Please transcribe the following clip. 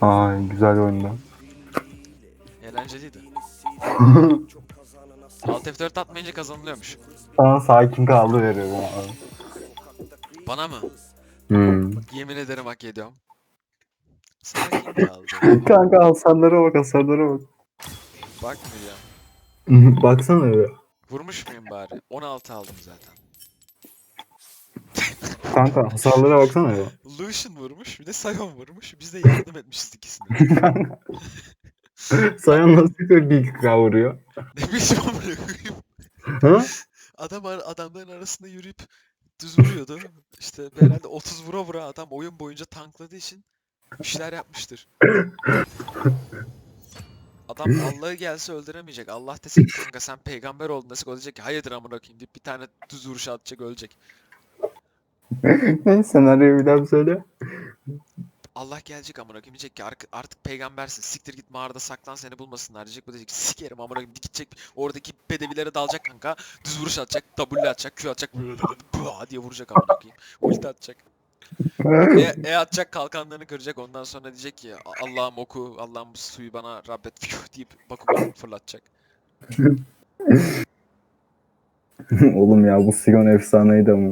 Ay güzel oyunda. Eğlenceliydi. Alt F4 atmayınca kazanılıyormuş. Sana sakin kaldı veriyorum abi. Bana mı? Hmm. Yemin ederim hak ediyorum. Sakin kaldı. Kanka hasarlara bak hasarlara bak. Bakmıyor. Baksana be. Vurmuş muyum bari? 16 aldım zaten. Kanka hasarlara baksana be. Lucian vurmuş bir de Sion vurmuş. Biz de yardım etmişiz ikisine. Sayan nasıl bir bir vuruyor? ne bileyim amına koyayım. Ha? Adam ar- adamların arasında yürüyüp düz vuruyordu. İşte herhalde 30 vura vura adam oyun boyunca tankladığı için bir şeyler yapmıştır. Adam Allah'ı gelse öldüremeyecek. Allah desek kanka sen peygamber oldun desek o diyecek ki hayırdır amına koyayım deyip bir tane düz vuruş atacak ölecek. ne senaryoyu bir daha söyle. Allah gelecek amına koyayım diyecek ki "Ark- artık peygambersin. Siktir git mağarada saklan seni bulmasınlar diyecek. Bu diyecek sikerim amına koyayım gidecek oradaki bedevilere dalacak kanka. Düz vuruş atacak, W atacak, Q atacak. Diye vuracak amına koyayım. Ulti atacak. E, e atacak kalkanlarını kıracak ondan sonra diyecek ki "A- Allah'ım oku, Allah'ım bu suyu bana Rabbet deyip Bakugan fırlatacak. Oğlum ya bu Sion efsaneydi ama.